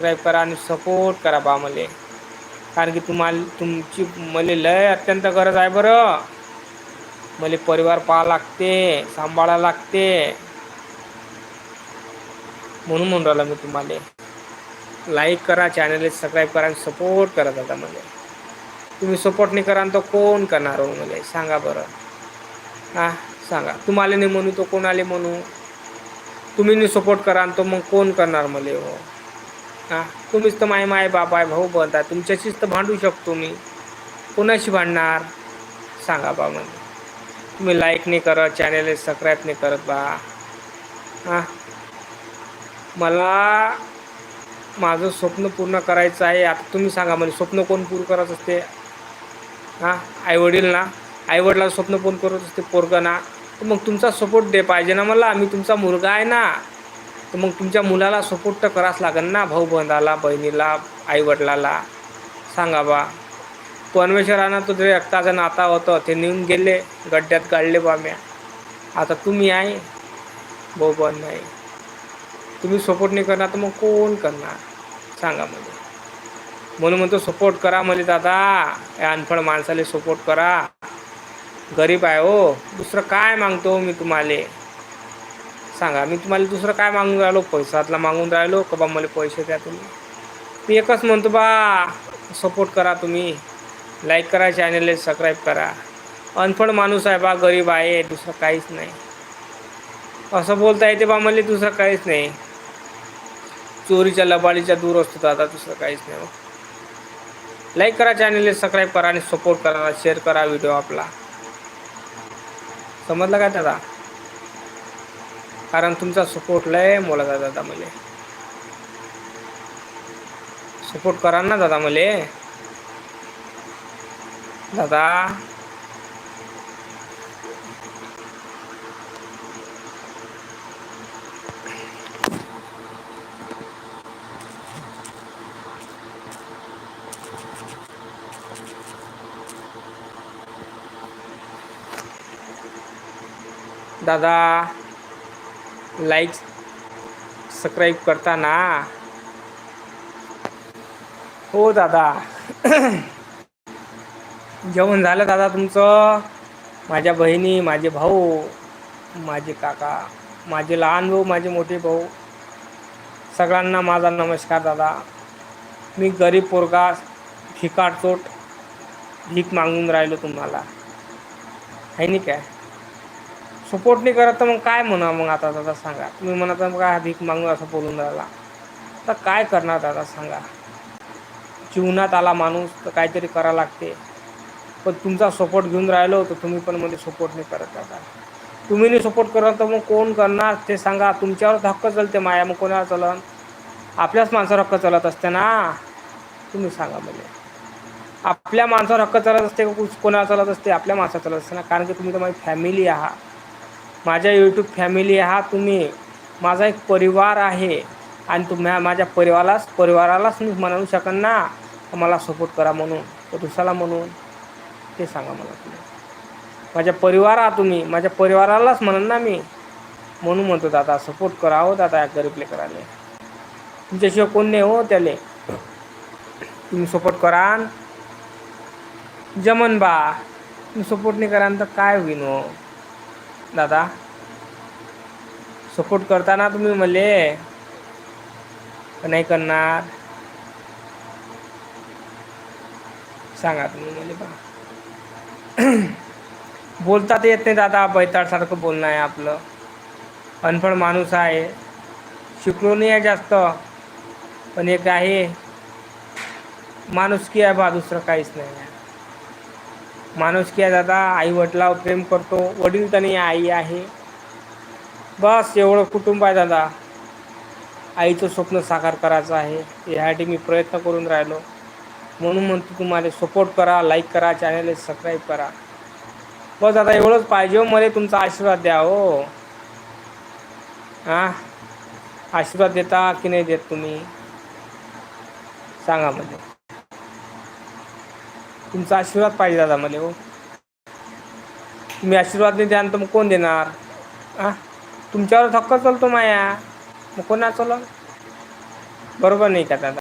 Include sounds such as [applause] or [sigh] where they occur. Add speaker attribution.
Speaker 1: Subscribe करा आणि support करा बा मले. कारण की तुम्हाला तुमची मले लय अत्यंत गरज आहे बरं. मले परिवार पाहा लागते सांभाळा लागते. म्हणून म्हणून राहिला मी तुम्हाला. लाईक करा चॅनल सबस्क्राईब करा आणि सपोर्ट करा दादा मला. तुम्ही सपोर्ट नाही करा तर कोण करणार हो मला? सांगा बरं. हां सांगा. तुम्हाला नाही म्हणू तो कोणाला म्हणू? तुम्ही नाही सपोर्ट करा तर मग कोण करणार मला हो? हां तुम्हीच तर माय माय बाप आहे भाऊ बोलता तुमच्याशीच तर भांडू शकतो मी. कोणाशी भांडणार? सांगा बा म्हणजे तुम्ही लाईक नाही करत चॅनेल सबस्क्राईब नाही करत बा. हां? मला माझं स्वप्न पूर्ण करायचं आहे. आता तुम्ही सांगा म्हणजे स्वप्न कोण पूर्ण करत असते? हां? आईवडील ना? आईवडिलाचं स्वप्न पूर्ण करत असते? पोरगं ना? तर मग तुमचा सपोर्ट दे पाहिजे ना मला. मी तुमचा मुलगा आहे ना. तर मग तुमच्या मुलाला सपोर्ट तर करावंच लागेल ना भाऊ बंधाला बहिणीला आईवडिलाला? सांगा बा. परमेश्वरानं तो जे रक्ताचं नाता होतं ते नेऊन गेले गड्ड्यात काढले बा म्या. आता तुम्ही आहे भाऊ पण नाही तुम्ही सपोर्ट नाही करणार तर मग कोण करणार? सांगा म्हणजे म्हणून म्हणतो सपोर्ट करा म्हणजे दादा. या अनफळ माणसाला सपोर्ट करा. गरीब आहे हो. दुसरं काय मागतो मी तुम्हाला? सांगा. मी तुम्हाला दुसरं काय मागून राहिलो? पैसातला मागून राहिलो का बा मला पैसे द्या तुम्ही? मी एकच म्हणतो बा सपोर्ट करा तुम्ही. लाईक करा चॅनलला सबस्क्राईब करा. अनफड माणूस आहे बा गरीब आहे दुसरं काहीच नाही. असं बोलता येते बा मला दुसरं काहीच नाही. चोरीच्या लबाडीच्या दूर असतो आता दुसरं काहीच नाही हो. लाईक करा चॅनलला सबस्क्राईब करा आणि सपोर्ट करा शेअर करा व्हिडिओ आपला. समजलं काय दादा कारण तुमचा सपोर्ट लय मोलाचा दादा मले. सपोर्ट करा ना दादा मले. दादा. दादा. लाईक सबस्क्राईब करताना हो दादा. [coughs] जेवण झालं दादा तुमचं? माझ्या बहिणी माझे भाऊ माझे काका माझे लहान भाऊ माझे मोठे भाऊ. सगळ्यांना माझा नमस्कार दादा. मी गरीब पोरगा भिकाडचोट भीक मागून राहिलो तुम्हाला. आहे नाही काय? सपोर्ट नाही करत तर मग काय म्हणा मग आता दादा सांगा. तुम्ही म्हणत मग काय भीक मागू असं बोलून राहिला. तर काय करणार दादा सांगा. जीवनात आला माणूस तर काहीतरी करा लागते. पण तुमचा सपोर्ट घेऊन राहिलो तर तुम्ही पण म्हणजे मध्ये सपोर्ट नाही करत दादा. तुम्ही नाही सपोर्ट करत तर मग कोण करणार? ते सांगा. तुमच्यावर हक्क चलते माया. मग कोणाला चलन? आपल्याच माणसावर हक्क चालत असते ना. तुम्ही सांगा म्हणजे. आपल्या माणसावर हक्क चालत असते का कोणाला चालत असते? आपल्या माणसावर चालत असते ना. कारण की तुम्ही तर माझी फॅमिली आहात. माझ्या यूट्यूब फॅमिली हा तुम्ही माझा एक परिवार आहे. आणि तुम्ही माझ्या परिवारालाच परिवारालाच मी म्हणू शकन ना. मला सपोर्ट करा म्हणून तर दुसऱ्याला म्हणून. ते सांगा मला तुम्ही. माझ्या परिवार आहात तुम्ही माझ्या परिवारालाच म्हणन ना मी. म्हणून म्हणतो दादा सपोर्ट करा हो दादा या गरीबले करायला. तुमच्याशिवाय कोण नाही हो त्याले. तुम्ही सपोर्ट करान जमन बा तुम्ही सपोर्ट नाही करान तर काय होईन हो? दादा. सपोर्ट करताना तुम्ही मले नाही करणार. सांगा तुम्ही मला बा [clears throat] बोलता तर येत नाही दादा बैताळसारखं बोलणं आहे आपलं. अनफळ माणूस आहे. शिकलो नाही आहे जास्त पण एक आहे. माणुसकी आहे बा दुसरं काहीच नाही आहे. माणुसकी आहे दादा आई वडिलावर प्रेम करतो वडील तर आई आहे. बस एवढं कुटुंब आहे दादा. आईचं स्वप्न साकार करायचं आहे यासाठी मी प्रयत्न करून राहिलो. म्हणून म्हणतो तुम्हाला सपोर्ट करा लाईक करा चॅनलला सबस्क्राईब करा. बस आता एवढंच पाहिजे हो मला तुमचा आशीर्वाद द्या हो. हां आशीर्वाद देता की नाही देत तुम्ही? सांगा म्हणजे तुमचा आशीर्वाद पाहिजे दादा मला हो. तुम्ही आशीर्वाद नाही द्याल तर मग कोण देणार? हां तुमच्यावर थक्क चालतो माया. मग कोणा चला बरोबर नाही का दादा?